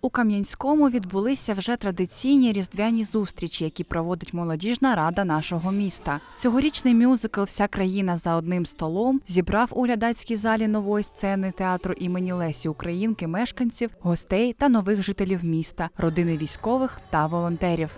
У Кам'янському відбулися вже традиційні різдвяні зустрічі, які проводить молодіжна рада нашого міста. Цьогорічний мюзикл Вся країна за одним столом зібрав у глядацькій залі нової сцени театру імені Лесі Українки мешканців, гостей та нових жителів міста, родини військових та волонтерів.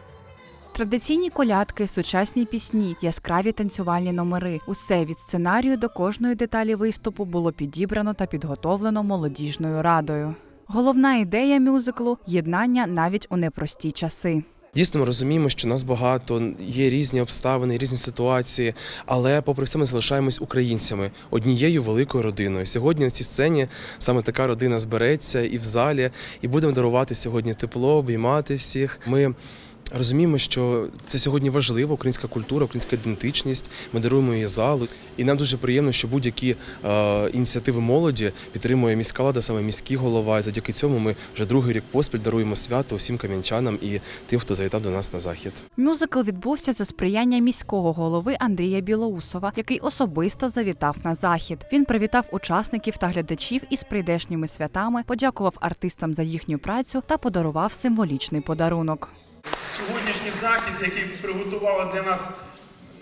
Традиційні колядки, сучасні пісні, яскраві танцювальні номери усе від сценарію до кожної деталі виступу було підібрано та підготовлено молодіжною радою. Головна ідея мюзиклу єднання навіть у непрості часи. Дійсно, ми розуміємо, що нас багато, є різні обставини, різні ситуації, але попри все ми залишаємось українцями, однією великою родиною. Сьогодні на цій сцені саме така родина збереться і в залі, і будемо дарувати сьогодні тепло, обіймати всіх. Ми розуміємо, що це сьогодні важливо, українська культура, українська ідентичність. Ми даруємо її залу. І нам дуже приємно, що будь-які е, ініціативи молоді підтримує міська влада, саме міський голова. І завдяки цьому ми вже другий рік поспіль даруємо свято усім кам'янчанам і тим, хто завітав до нас на захід. Мюзикл відбувся за сприяння міського голови Андрія Білоусова, який особисто завітав на захід. Він привітав учасників та глядачів із прийдешніми святами, подякував артистам за їхню працю та подарував символічний подарунок. Сьогоднішній захід, який приготувала для нас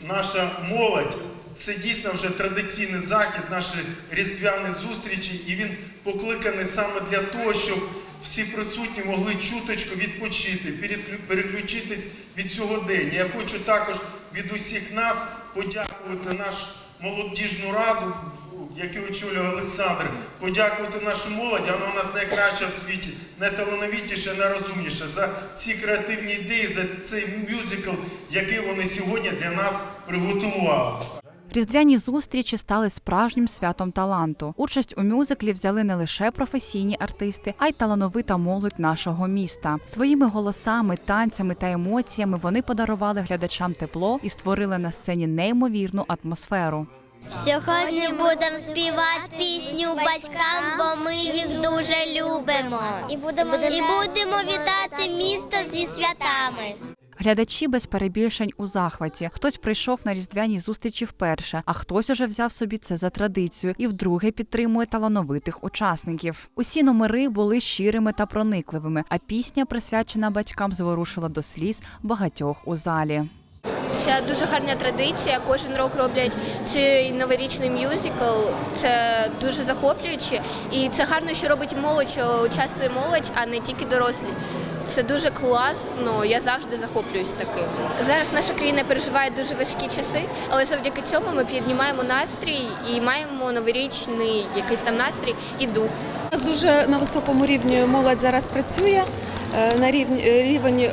наша молодь, це дійсно вже традиційний захід, наші різдвяні зустрічі, і він покликаний саме для того, щоб всі присутні могли чуточку відпочити, переключитись від сьогодення. Я хочу також від усіх нас подякувати нашу молодіжну раду, яку очолює Олександр, подякувати нашу молодь, вона у нас найкраща в світі, найталановитіша, найрозумніша за ці креативні ідеї, за цей мюзикл, який вони сьогодні для нас приготували. Різдвяні зустрічі стали справжнім святом таланту. Участь у мюзиклі взяли не лише професійні артисти, а й талановита молодь нашого міста. Своїми голосами, танцями та емоціями вони подарували глядачам тепло і створили на сцені неймовірну атмосферу. Сьогодні будемо співати пісню батькам, бо ми їх дуже любимо. І будемо, і будемо вітати місто зі святами. Глядачі без перебільшень у захваті. Хтось прийшов на різдвяні зустрічі вперше, а хтось уже взяв собі це за традицію і вдруге підтримує талановитих учасників. Усі номери були щирими та проникливими, а пісня, присвячена батькам, зворушила до сліз багатьох у залі. Це дуже гарна традиція. Кожен рок роблять цей новорічний мюзикл. Це дуже захоплююче. І це гарно, що робить молодь, що участвує молодь, а не тільки дорослі. Це дуже класно. Я завжди захоплююсь таким. Зараз наша країна переживає дуже важкі часи, але завдяки цьому ми піднімаємо настрій і маємо новорічний якийсь там настрій і дух. У нас дуже на високому рівні молодь зараз працює е, на рівні рівень е,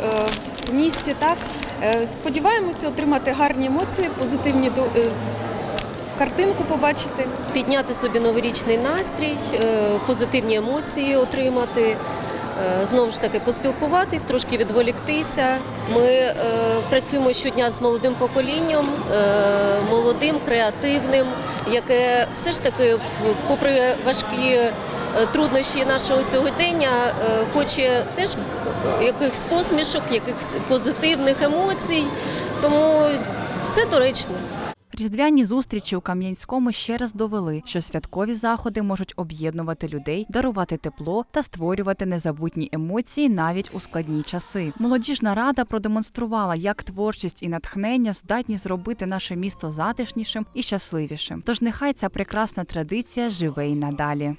в місті. Так Е, сподіваємося отримати гарні емоції, позитивні е, картинку побачити. підняти собі новорічний настрій, е, позитивні емоції отримати. е, Знову ж таки, поспілкуватись, трошки відволіктися. Ми е, працюємо щодня з молодим поколінням, е, молодим, креативним, яке все ж таки, попри важкі е, труднощі нашого сьогодення, е, хоче теж якихось посмішок, якихось позитивних емоцій. Тому все доречно. Різдвяні зустрічі у Кам'янському ще раз довели, що святкові заходи можуть об'єднувати людей, дарувати тепло та створювати незабутні емоції навіть у складні часи. Молодіжна рада продемонструвала, як творчість і натхнення здатні зробити наше місто затишнішим і щасливішим. Тож нехай ця прекрасна традиція живе й надалі.